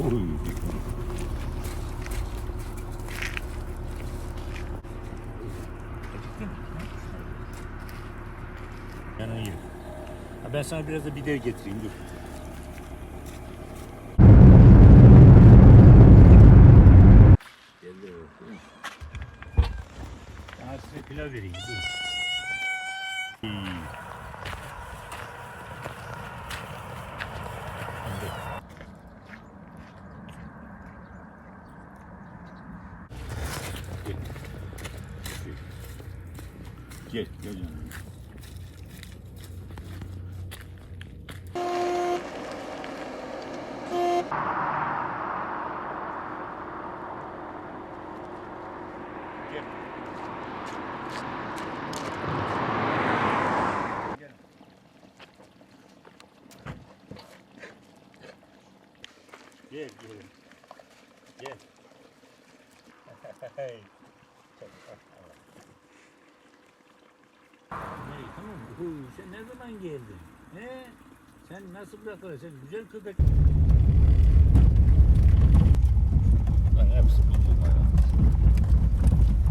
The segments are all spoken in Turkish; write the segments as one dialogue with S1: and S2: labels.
S1: Oy. Ha, ben sana biraz da biber getireyim dur. Geldi o. Daha size pilav vereyim dur. İyi. Hadi. Gel. Gel, gel canım. Gel. Gel. Gel, gel. Gel. Hey. Hey, Huy, sen ne zaman geldin? He? Sen nasıl bırakır? Sen güzel köpek. Lan hepsi buldu bayağı.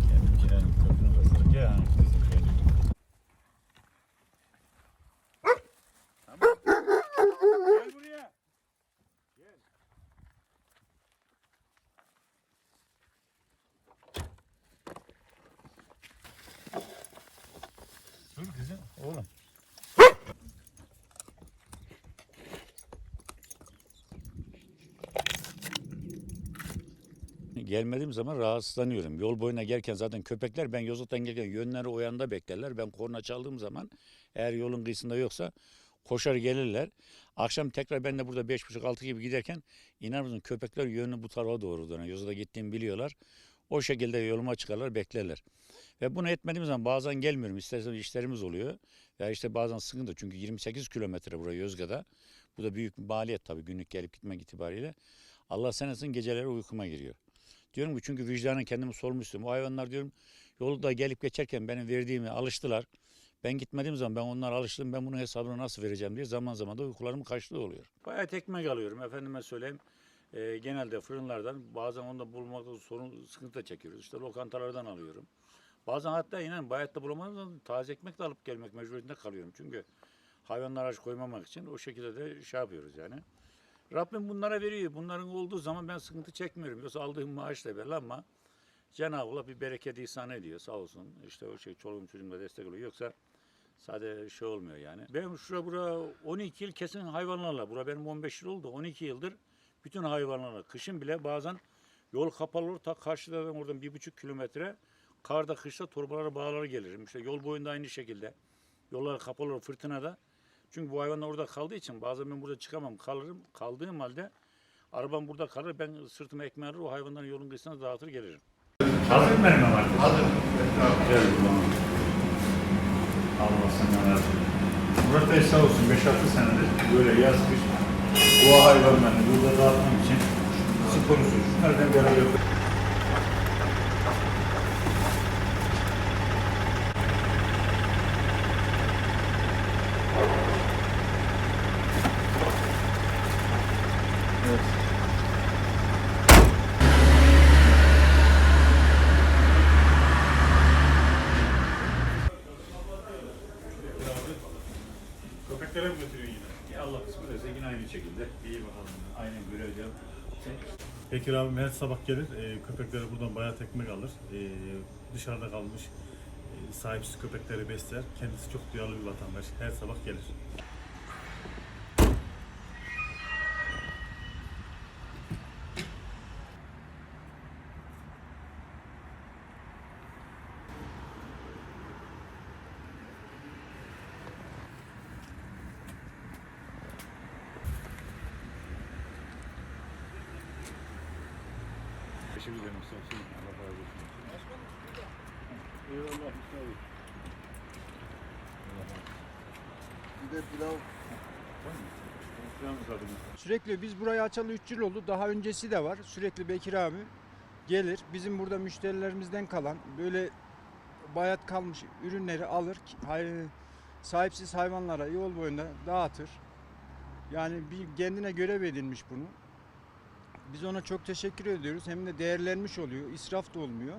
S1: Kendimkinin köprünü basar. Gel hanım gel. Tamam. Gel buraya. Gel. Dur kızım. Oğlum. Gelmediğim zaman rahatsızlanıyorum. Yol boyuna gelirken zaten köpekler ben Yozgat'tan gelirken yönleri o yanda beklerler. Ben korna çaldığım zaman eğer yolun kıyısında yoksa koşar gelirler. Akşam tekrar ben de burada beş buçuk altı gibi giderken inar mısın köpekler yönünü bu tarafa doğru döner. Yozgat'a gittiğimi biliyorlar. O şekilde yoluma çıkarlar beklerler. Ve bunu etmediğim zaman bazen gelmiyorum. İstersen işlerimiz oluyor. Ya işte bazen sıkıntı çünkü 28 kilometre buraya Yozgat'a. Bu da büyük bir maliyet tabii günlük gelip gitmek itibariyle. Allah senesin geceleri uykuma giriyor. Diyorum ki çünkü vicdanen kendimi sormuştum. O hayvanlar diyorum yolda gelip geçerken benim verdiğimi alıştılar. Ben gitmediğim zaman ben onlar alıştım ben bunun hesabını nasıl vereceğim diye zaman zaman da uykularım kaçtığı oluyor. Bayağı ekmek alıyorum efendime söyleyeyim. Ee, genelde fırınlardan bazen onu da bulmakta sorun sıkıntı çekiyoruz. İşte lokantalardan alıyorum. Bazen hatta inan bayatta bulamadığım taze ekmek de alıp gelmek mecburiyetinde kalıyorum. Çünkü hayvanlara aç koymamak için o şekilde de şey yapıyoruz yani. Rabbim bunlara veriyor. Bunların olduğu zaman ben sıkıntı çekmiyorum. Yoksa aldığım maaş da belli ama Cenab-ı Allah bir bereket ihsan ediyor sağ olsun. İşte o şey çoluğum çocuğum da destek oluyor. Yoksa sade şey olmuyor yani. Ben şura bura 12 yıl kesin hayvanlarla. Bura benim 15 yıl oldu. 12 yıldır bütün hayvanlarla. Kışın bile bazen yol kapalı olur. Ta karşıda ben oradan bir buçuk kilometre karda kışta torbalara bağlar gelirim. İşte yol boyunda aynı şekilde. Yollar kapalı olur fırtınada. Çünkü bu hayvanlar orada kaldığı için bazen ben burada çıkamam kalırım. Kaldığım halde arabam burada kalır. Ben sırtıma ekmeği alır o hayvanların yolun kıyısına dağıtır gelirim. Hazır mı benim artık?
S2: Hazır.
S1: Gel buradan. Allah senden razı olsun. Murat Bey sağ olsun 5-6 senedir böyle yaz kış boğa hayvanlarını burada dağıtmak için sponsoru. Şunlardan beraber yapıyoruz. Yine aynı şekilde. İyi bakalım. Aynen göreceğim.
S2: Bekir abim her sabah gelir. E, köpekleri buradan bayağı ekmek alır. E, dışarıda kalmış e, sahipsiz köpekleri besler. Kendisi çok duyarlı bir vatandaş. Her sabah gelir.
S1: Teşekkür ederim. Sağ olsun. Allah razı olsun. Eyvallah. Sağ olun.
S3: Bir de pilav.
S1: Yalnız adımız.
S4: Sürekli biz burayı açalı 3 yıl oldu. Daha öncesi de var. Sürekli Bekir abi gelir. Bizim burada müşterilerimizden kalan böyle bayat kalmış ürünleri alır. Sahipsiz hayvanlara yol boyunda dağıtır. Yani bir kendine görev edinmiş bunu. Biz ona çok teşekkür ediyoruz. Hem de değerlenmiş oluyor. israf da olmuyor.